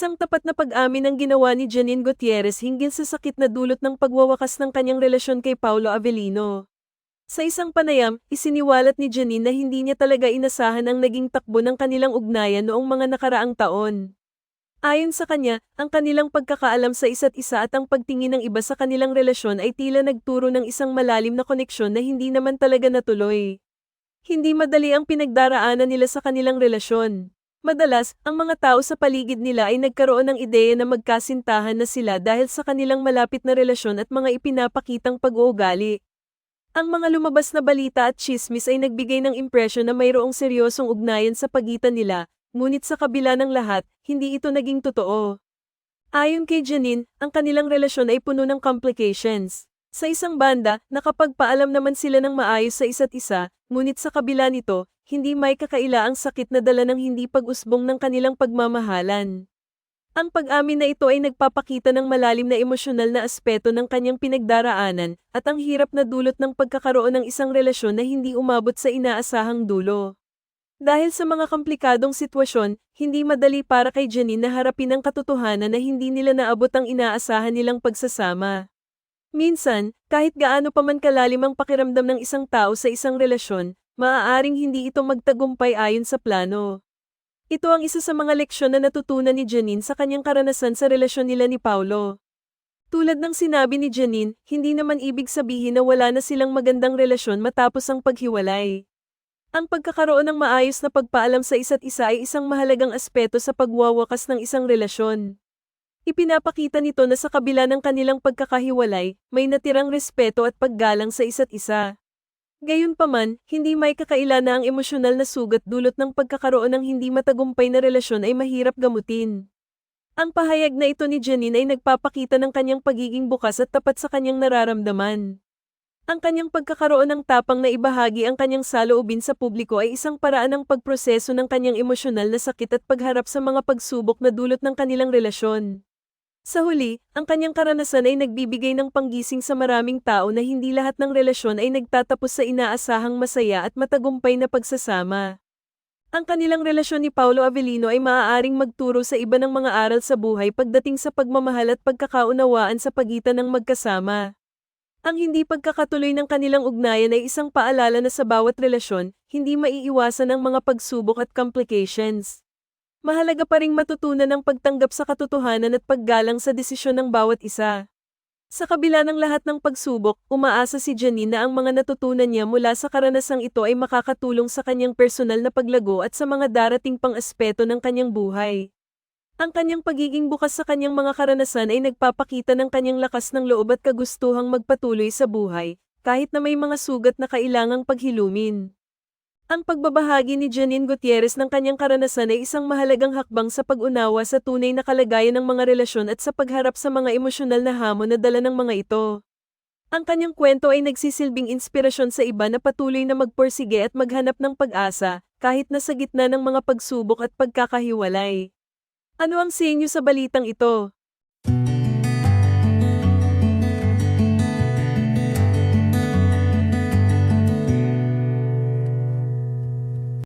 Isang tapat na pag-amin ang ginawa ni Janine Gutierrez hinggil sa sakit na dulot ng pagwawakas ng kanyang relasyon kay Paulo Avellino. Sa isang panayam, isiniwalat ni Janine na hindi niya talaga inasahan ang naging takbo ng kanilang ugnayan noong mga nakaraang taon. Ayon sa kanya, ang kanilang pagkakaalam sa isa't isa at ang pagtingin ng iba sa kanilang relasyon ay tila nagturo ng isang malalim na koneksyon na hindi naman talaga natuloy. Hindi madali ang pinagdaraanan nila sa kanilang relasyon. Madalas, ang mga tao sa paligid nila ay nagkaroon ng ideya na magkasintahan na sila dahil sa kanilang malapit na relasyon at mga ipinapakitang pag-uugali. Ang mga lumabas na balita at chismis ay nagbigay ng impresyon na mayroong seryosong ugnayan sa pagitan nila, ngunit sa kabila ng lahat, hindi ito naging totoo. Ayon kay Janine, ang kanilang relasyon ay puno ng complications. Sa isang banda, nakapagpaalam naman sila ng maayos sa isa't isa, ngunit sa kabila nito, hindi may kakaila ang sakit na dala ng hindi pag-usbong ng kanilang pagmamahalan. Ang pag-amin na ito ay nagpapakita ng malalim na emosyonal na aspeto ng kanyang pinagdaraanan at ang hirap na dulot ng pagkakaroon ng isang relasyon na hindi umabot sa inaasahang dulo. Dahil sa mga komplikadong sitwasyon, hindi madali para kay Janine na harapin ang katotohanan na hindi nila naabot ang inaasahan nilang pagsasama. Minsan, kahit gaano pa man kalalim ang pakiramdam ng isang tao sa isang relasyon, maaaring hindi ito magtagumpay ayon sa plano. Ito ang isa sa mga leksyon na natutunan ni Janine sa kanyang karanasan sa relasyon nila ni Paulo. Tulad ng sinabi ni Janine, hindi naman ibig sabihin na wala na silang magandang relasyon matapos ang paghiwalay. Ang pagkakaroon ng maayos na pagpaalam sa isa't isa ay isang mahalagang aspeto sa pagwawakas ng isang relasyon. Ipinapakita nito na sa kabila ng kanilang pagkakahiwalay, may natirang respeto at paggalang sa isa't isa. Gayunpaman, hindi may kakaila na ang emosyonal na sugat dulot ng pagkakaroon ng hindi matagumpay na relasyon ay mahirap gamutin. Ang pahayag na ito ni Janine ay nagpapakita ng kanyang pagiging bukas at tapat sa kanyang nararamdaman. Ang kanyang pagkakaroon ng tapang na ibahagi ang kanyang saloobin sa publiko ay isang paraan ng pagproseso ng kanyang emosyonal na sakit at pagharap sa mga pagsubok na dulot ng kanilang relasyon. Sa huli, ang kanyang karanasan ay nagbibigay ng panggising sa maraming tao na hindi lahat ng relasyon ay nagtatapos sa inaasahang masaya at matagumpay na pagsasama. Ang kanilang relasyon ni Paulo Avellino ay maaaring magturo sa iba ng mga aral sa buhay pagdating sa pagmamahal at pagkakaunawaan sa pagitan ng magkasama. Ang hindi pagkakatuloy ng kanilang ugnayan ay isang paalala na sa bawat relasyon, hindi maiiwasan ang mga pagsubok at complications. Mahalaga pa ring matutunan ang pagtanggap sa katotohanan at paggalang sa desisyon ng bawat isa. Sa kabila ng lahat ng pagsubok, umaasa si Janine na ang mga natutunan niya mula sa karanasang ito ay makakatulong sa kanyang personal na paglago at sa mga darating pang aspeto ng kanyang buhay. Ang kanyang pagiging bukas sa kanyang mga karanasan ay nagpapakita ng kanyang lakas ng loob at kagustuhang magpatuloy sa buhay, kahit na may mga sugat na kailangang paghilumin. Ang pagbabahagi ni Janine Gutierrez ng kanyang karanasan ay isang mahalagang hakbang sa pag-unawa sa tunay na kalagayan ng mga relasyon at sa pagharap sa mga emosyonal na hamon na dala ng mga ito. Ang kanyang kwento ay nagsisilbing inspirasyon sa iba na patuloy na magporsige at maghanap ng pag-asa, kahit na sa gitna ng mga pagsubok at pagkakahiwalay. Ano ang sinyo sa balitang ito?